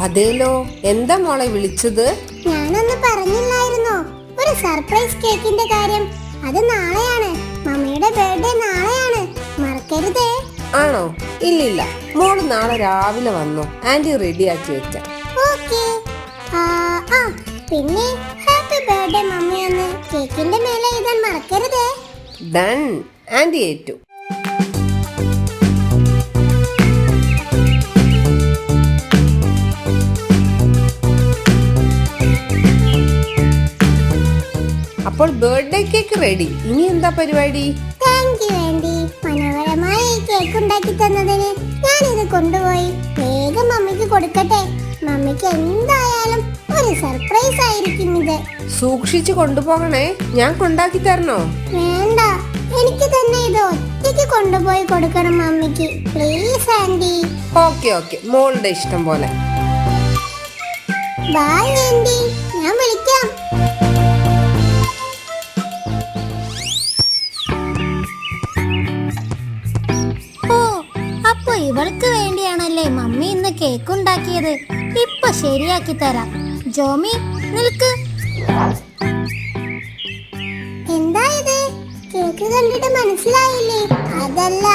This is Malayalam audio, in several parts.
അതേലോ എന്താ മോളെ വിളിച്ചത്? ഞാനൊന്നും പറഞ്ഞില്ലായിരുന്നോ. ഒരു സർപ്രൈസ് കേക്കിന്റെ കാര്യം. അത് നാളെയാണ്. മമ്മിയുടെ ബർത്ത്ഡേ നാളെയാണ്. മറക്കരുതേ. ആണോ? ഇല്ലില്ല. മോൾ നാളെ രാവിലെ വന്നു. ആന്റി റെഡിയാക്കി വെച്ച ഓക്കേ. ആ ആ. പിന്നെ ഹാപ്പി ബർത്ത്ഡേ മമ്മി എന്ന് കേക്കിന്റെ മേലെ എഴുതാൻ മറക്കരുതേ. ഡൺ ആന്റി ഏറ്റു. അപ്പോൾ ബർത്ത്ഡേ കേക്ക് റെഡി ഇനി എന്താ പരിപാടി? താങ്ക് യു ആൻഡി മനോഹരമായ ഈ കേക്ക് ഉണ്ടാക്കി തന്നതിന് ഞാനിത് കൊണ്ടുപോയി. വേഗം മമ്മിക്ക് കൊടുക്കട്ടെ. മമ്മിക്ക് എന്തായാലും ഒരു സർപ്രൈസ് ആയിരിക്കും ഇത്. സൂക്ഷിച്ചു കൊണ്ടുപോകണേ. ഞാൻ കൊണ്ടാക്കി തരണോ? വേണ്ട. എനിക്ക് തന്നെ ഇത് ഒറ്റയ്ക്ക് കൊണ്ടുപോയി കൊടുക്കണം മമ്മിക്ക്. പ്ലീസ് ആൻഡി ഓക്കെ ഓക്കെ മോളുടെ ഇഷ്ടം പോലെ. ബൈ ആൻഡി ശരിയാക്കി തരാം. ജോമി നിൽക്ക്. എന്താ ഇത്? കേക്ക് കണ്ടിട്ട് മനസ്സിലായില്ലേ? അതല്ല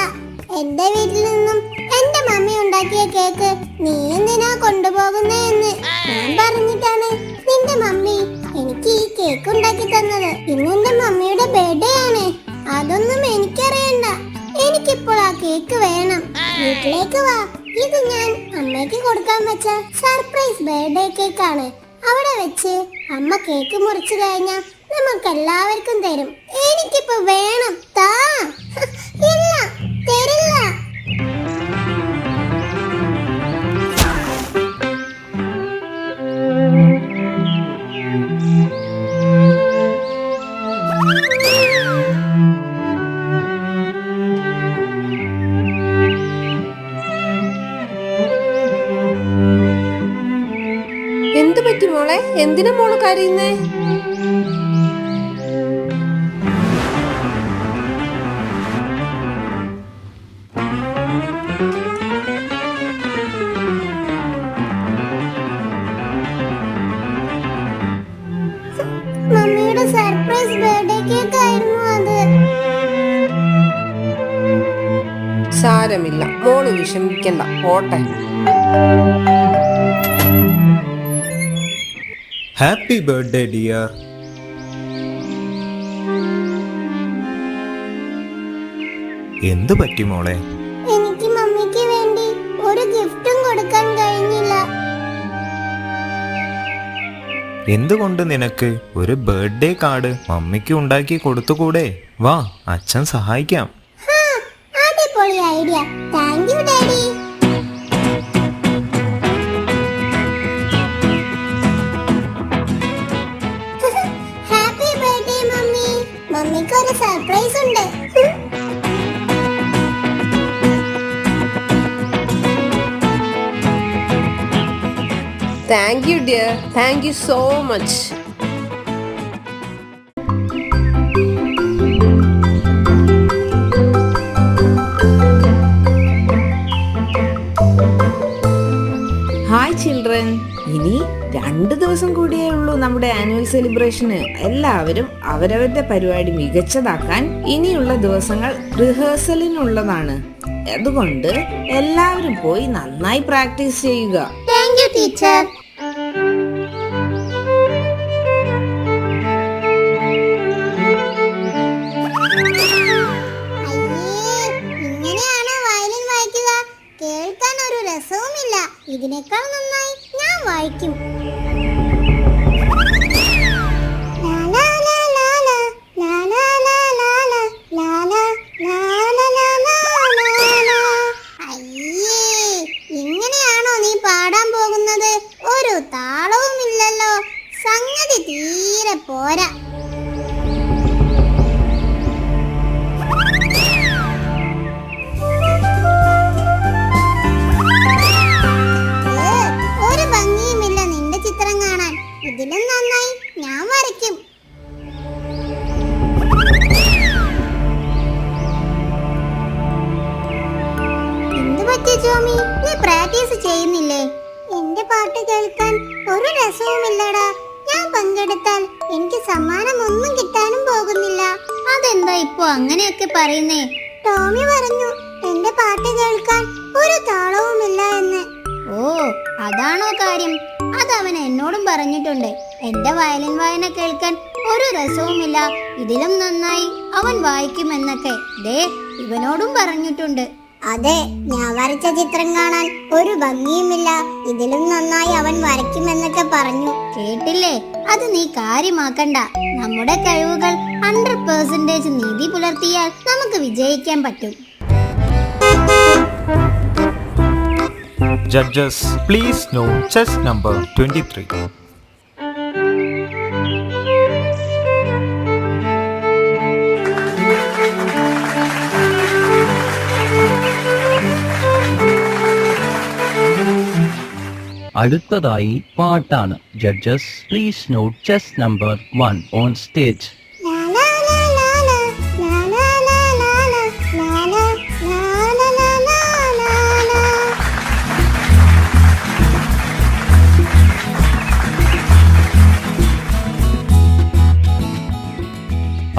എന്റെ വീട്ടിൽ നിന്നും എന്റെ മമ്മി ഉണ്ടാക്കിയ കേക്ക് നീ എന്തിനാ കൊണ്ടുപോകുന്നതെന്ന് ഞാൻ പറഞ്ഞിട്ടാണ് നിന്റെ മമ്മി എനിക്ക് ഈ കേക്ക് ഉണ്ടാക്കി തന്നത്. ഇന്ന് എന്റെ മമ്മിയുടെ ബർത്ത്ഡേ ആണ്. അതൊന്നും എനിക്കറിയണ്ട. എനിക്കിപ്പോൾ ആ കേക്ക് വേണം. വീട്ടിലേക്ക് വാ. ഇത് ഞാൻ അമ്മയ്ക്ക് കൊടുക്കാൻ വെച്ച സർപ്രൈസ് ബർത്ത്ഡേ കേക്ക് ആണ്. അവിടെ വെച്ച് അമ്മ കേക്ക് മുറിച്ചു കഴിഞ്ഞാൽ നമുക്ക് എല്ലാവർക്കും തരും. എനിക്കിപ്പോ വേണം. താ. ഇല്ല തരില്ല. മോളെ എന്തിനാ മോൾ കരയുന്നേ? മമ്മിയുടെ സർപ്രൈസ് ബർത്ത്ഡേ കേക്ക് ആയിരുന്നു അത്. സാരമില്ല. മോൾ വിഷമിക്കണ്ട. പോട്ടെ. ഹാപ്പി ബർത്ത്ഡേ ഡിയർ എന്ത് പറ്റി മോളെ? എനിക്ക് മമ്മിക്ക് വേണ്ടി ഒരു ഗിഫ്റ്റും കൊടുക്കാൻ കഴിഞ്ഞില്ല. എന്തുകൊണ്ട് നിനക്ക് ഒരു ബർത്ത്ഡേ കാർഡ് മമ്മിക്ക് ഉണ്ടാക്കി കൊടുത്തുകൂടെ? വാ അച്ഛൻ സഹായിക്കാം. Idea. Thank you daddy. Surprise ഉണ്ട്. Thank you dear thank you so much hi children ഇനി രണ്ട് ദിവസം കൂടിയേ ഉള്ളൂ നമ്മുടെ ആനുവൽ സെലിബ്രേഷന് എല്ലാവരും അവരവരുടെ പരിപാടി മികച്ചതാക്കാൻ ഇനിയുള്ള ദിവസങ്ങൾ റിഹേഴ്സലിനുള്ളതാണ് അതുകൊണ്ട് എല്ലാവരും പോയി നന്നായി പ്രാക്ടീസ് ചെയ്യുക. ഇതിനേക്കാൾ നന്നായി ഞാൻ വായിക്കും. ഒരു ഞാൻ പങ്കെടുത്താൽ എനിക്ക് സമ്മാനം ഒന്നും കിട്ടാനും പോകുന്നില്ല. അതെന്താ ഇപ്പൊ അങ്ങനെയൊക്കെ പറയുന്നേ? ടോമി പറഞ്ഞു എന്റെ പാട്ട് കേൾക്കാൻ ഒരു താളവുമില്ല എന്ന്. ഓ അതാണോ കാര്യം? അതവൻ എന്നോടും പറഞ്ഞിട്ടുണ്ട്. എന്റെ വയലിൻ വായന കേൾക്കാൻ ഒരു രസവുമില്ല. ഇതിലും നന്നായി അവൻ വായിക്കുമെന്നൊക്കെ. ദേ ഇവനോടും പറഞ്ഞിട്ടുണ്ട്. അതെ ഞാൻ വരച്ച ചിത്രം കാണാൻ ഒരു ഭംഗിയുമില്ല. ഇതിലും നന്നായി അവൻ വരയ്ക്കുമെന്നൊക്കെ പറഞ്ഞു. കേട്ടില്ലേ? അത് നീ കാര്യമാക്കണ്ട. നമ്മുടെ കഴിവുകൾ ഹൺഡ്രഡ് പേഴ്സന്റേജ് നീതി പുലർത്തിയാൽ നമുക്ക് വിജയിക്കാൻ പറ്റും. Judges, please note chess number 23. അടുത്തതായി പാട്ടാണ്. Judges please note chest number one on stage.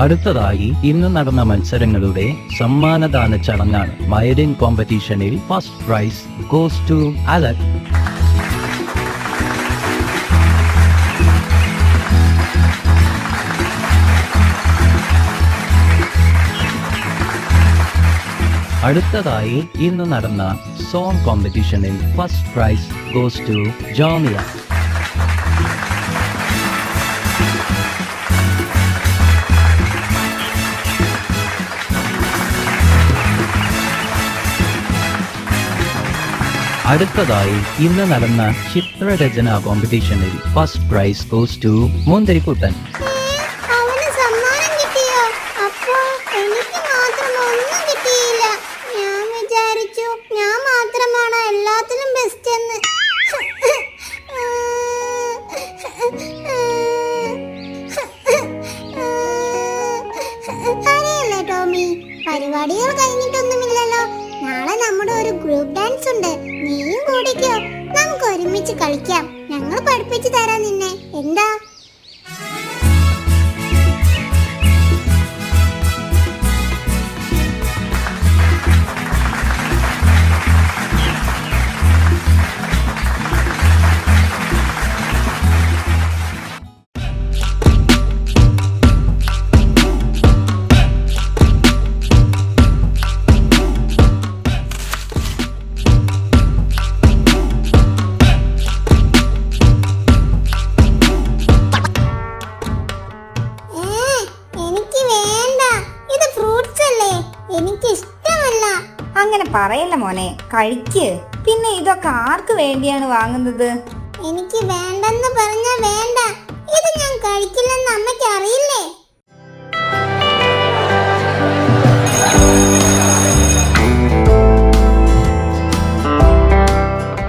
അടുത്തതായി ഇന്ന് നടന്ന മത്സരങ്ങളുടെ സമ്മാനദാന ചടങ്ങാണ്. മയറിൻ കോമ്പറ്റീഷനിൽ first prize goes to Alak അടുത്തതായി ഇന്ന് നടന്ന song കോമ്പറ്റീഷനിൽ first prize goes to Jomiya. അടുത്തതായി ഇന്ന് നടന്ന ചിത്രരചന കോമ്പറ്റീഷനിൽ ഫസ്റ്റ് പ്രൈസ് ഗോസ് ടു മുന്തിരിക്കുട്ടൻ അവന് സമ്മാനം കിട്ടിയോ അപ്പോ എനിക്ക് മാത്രം ഒന്നും കിട്ടിയില്ല ഞാൻ വിചാരിച്ചു ഞാൻ എല്ലാത്തിനും ബെസ്റ്റ് എന്ന്. അറിയല്ലേ ടോമി? പരിപാടികൾ കഴിഞ്ഞിട്ടൊന്നുമില്ലല്ലോ. നാളെ നമ്മുടെ ഒരു ഗ്രൂപ്പ് ഡാൻസ് ഉണ്ട്. നീയും കൂടിക്കോ. നമുക്ക് ഒരുമിച്ച് കളിക്കാം. ഞങ്ങൾ പഠിപ്പിച്ചു തരാം നിന്നെ. എന്താ? പറയല്ല മോനെ കഴിക്ക്. പിന്നെ ഇതൊക്കെ ആർക്ക് വേണ്ടിയാണ് വാങ്ങുന്നത്? എനിക്ക് വേണ്ടെന്ന് പറഞ്ഞാ വേണ്ട. ഇത് ഞാൻ കഴിക്കില്ലെന്ന് അമ്മയ്ക്ക് അറിയില്ലേ?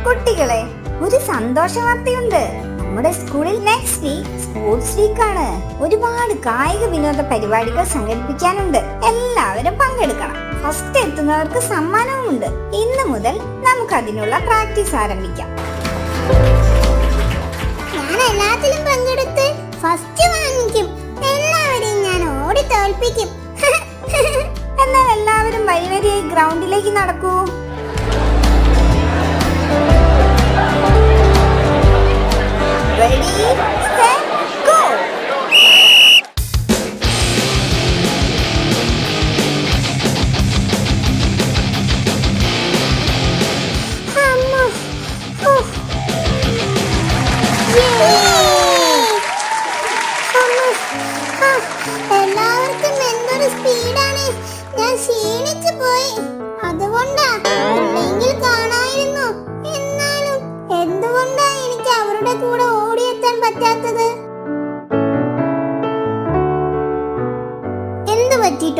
കുട്ടികളെ ഒരു സന്തോഷ വാർത്തയുണ്ട്. നമ്മുടെ സ്കൂളിൽ നെക്സ്റ്റ് വീക്ക് സ്പോർട്സ് വീക്ക് ആണ്. ഒരുപാട് കായിക വിനോദ പരിപാടികൾ സംഘടിപ്പിക്കാനുണ്ട്. എല്ലാവരും പങ്കെടുക്കണം. ഫസ്റ്റ് എത്തുന്നവർക്ക് സമ്മാനവുമുണ്ട്. ഇന്ന് മുതൽ നമുക്ക് അതിനുള്ള പ്രാക്ടീസ് ആരംഭിക്കാം. ഞാൻ എല്ലാത്തിലും പങ്കെടുത്ത് ഫസ്റ്റ് വാങ്ങിക്കും. എല്ലാവരെയും ഞാൻ ഓടി തോൽപ്പിക്കും. എന്നാൽ എല്ലാവരും വഴിവരിയായി ഗ്രൗണ്ടിലേക്ക് നടക്കൂ. Ready,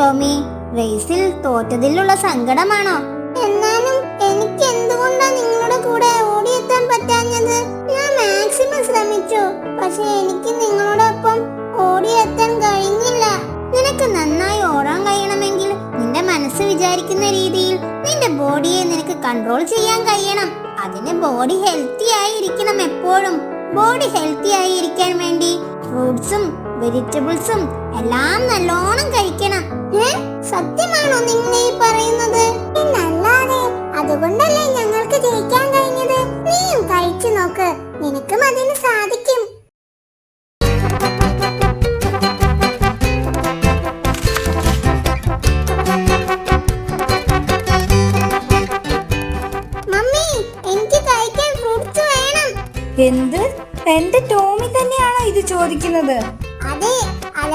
ടോമി റേസിൽ തോറ്റതിലുള്ള സങ്കടമാണോ? എന്നാലും എനിക്ക് എന്തുകൊണ്ടാ നിങ്ങളുടെ കൂടെ ഓടിയെത്താൻ പറ്റാഞ്ഞത്? ഞാൻ മാക്സിമം ശ്രമിച്ചു പക്ഷെ എനിക്ക് നിങ്ങളോടൊപ്പം ഓടിയെത്താൻ കഴിഞ്ഞില്ല. നിനക്ക് നന്നായി ഓടാൻ കഴിയണമെങ്കിൽ നിന്റെ മനസ്സ് വിചാരിക്കുന്ന രീതിയിൽ നിന്റെ ബോഡിയെ നിനക്ക് കൺട്രോൾ ചെയ്യാൻ കഴിയണം. അതിന് ബോഡി ഹെൽത്തി ആയിരിക്കണം എപ്പോഴും. ബോഡി ഹെൽത്തി ആയിരിക്കാൻ വേണ്ടി ഫ്രൂട്ട്സും വെജിറ്റബിൾസും എല്ലാം നല്ലോണം കഴിക്കണം. ഏ? സത്യമാണോ നിങ്ങൾ ഈ പറയുന്നത്? പിന്നല്ലാതെ അതുകൊണ്ടല്ലേ ഞങ്ങൾക്ക് ജയിക്കാൻ കഴിഞ്ഞത്? നീയും കഴിച്ചു നോക്ക്. നിനക്കും അതിന് സാധിക്കും. മമ്മി എനിക്ക് കഴിക്കാൻ ഫ്രൂട്ട്സ് വേണം. എന്ത്? എന്റെ ടോമി തന്നെയാണോ ഇത് ചോദിക്കുന്നത്?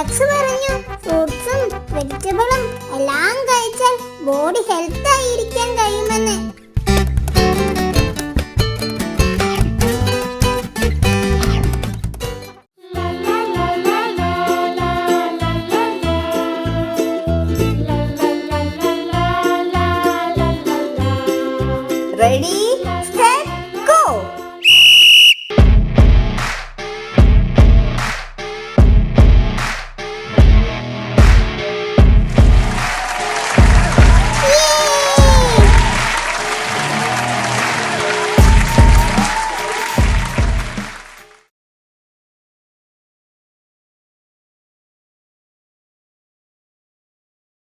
പറഞ്ഞു ഫ്രൂട്ട്സും വെജിറ്റബിളും എല്ലാം കഴിച്ചാൽ ബോഡി ഹെൽത്ത്